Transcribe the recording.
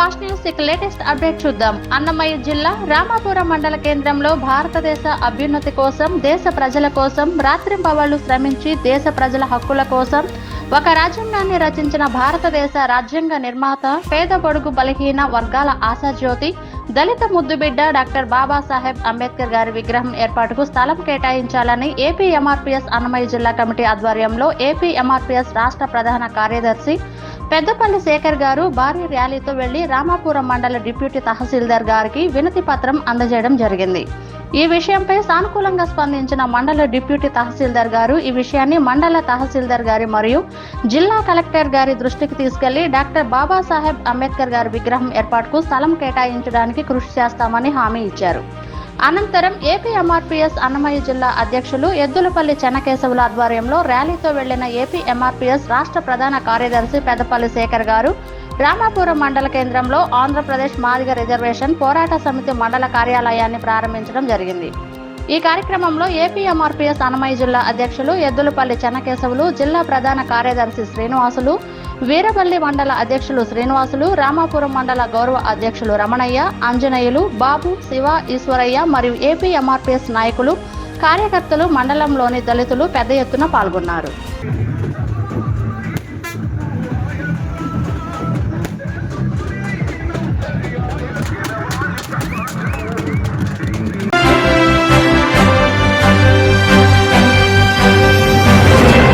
Fast news latest update చూద్దాం. అన్నమయ్య జిల్లా రామాపురం మండల కేంద్రంలో భారతదేశ అభ్యున్నతి కోసం దేశ ప్రజల కోసం రాత్రింపవళ్ళు శ్రమించి దేశ ప్రజల హక్కుల కోసం ఒక రాజ్యాంగాన్ని రచించిన భారతదేశ రాజ్యాంగ నిర్మాత పేద పొడుగు బలహీన వర్గాల ఆశాజ్యోతి దళిత ముద్దుబిడ్డ డాక్టర్ బాబాసాహెబ్ అంబేద్కర్ గారి విగ్రహం ఏర్పాటుకు స్థలం కేటాయించాలని ఏపీ ఎంఆర్పీఎస్ అన్నమయ్య జిల్లా కమిటీ ఆధ్వర్యంలో ఏపీ ఎంఆర్పీఎస్ రాష్ట్ర ప్రధాన కార్యదర్శి పెద్దపల్లి శేఖర్ గారు భారీ ర్యాలీతో వెళ్ళి రామాపురం మండల డిప్యూటీ తహసీల్దార్ గారికి వినతి పత్రం అందజేయడం జరిగింది. ఈ విషయంపై సానుకూలంగా స్పందించిన మండల డిప్యూటీ తహసీల్దార్ గారు ఈ విషయాన్ని మండల తహసీల్దార్ గారి మరియు జిల్లా కలెక్టర్ గారి దృష్టికి తీసుకెళ్ళి డాక్టర్ బాబాసాహెబ్ అంబేద్కర్ గారి విగ్రహం ఏర్పాటుకు స్థలం కేటాయించడానికి కృషి చేస్తామని హామీ ఇచ్చారు. అనంతరం ఏపీ ఎంఆర్పీఎస్ అన్నమయ్య జిల్లా అధ్యక్షులు ఎద్దులపల్లి చెన్నకేశవుల ఆధ్వర్యంలో ర్యాలీతో వెళ్ళిన ఏపీ ఎంఆర్పీఎస్ రాష్ట్ర ప్రధాన కార్యదర్శి పెద్దపల్లి శేఖర్ గారు రామాపురం మండల కేంద్రంలో ఆంధ్రప్రదేశ్ మాదిగ రిజర్వేషన్ పోరాట సమితి మండల కార్యాలయాన్ని ప్రారంభించడం జరిగింది. ఈ కార్యక్రమంలో ఏపీ ఎంఆర్పీఎస్ అన్నమయ్య జిల్లా అధ్యక్షులు ఎద్దులపల్లి చెన్నకేశవులు జిల్లా ప్రధాన కార్యదర్శి శ్రీనివాసులు వీరపల్లి మండల అధ్యక్షులు శ్రీనివాసులు రామాపురం మండల గౌరవ అధ్యక్షులు రమణయ్య ఆంజనేయులు బాబు శివ ఈశ్వరయ్య మరియు ఏపీ ఎంఆర్పీఎస్ నాయకులు కార్యకర్తలు మండలంలోని దళితులు పెద్ద ఎత్తున పాల్గొన్నారు.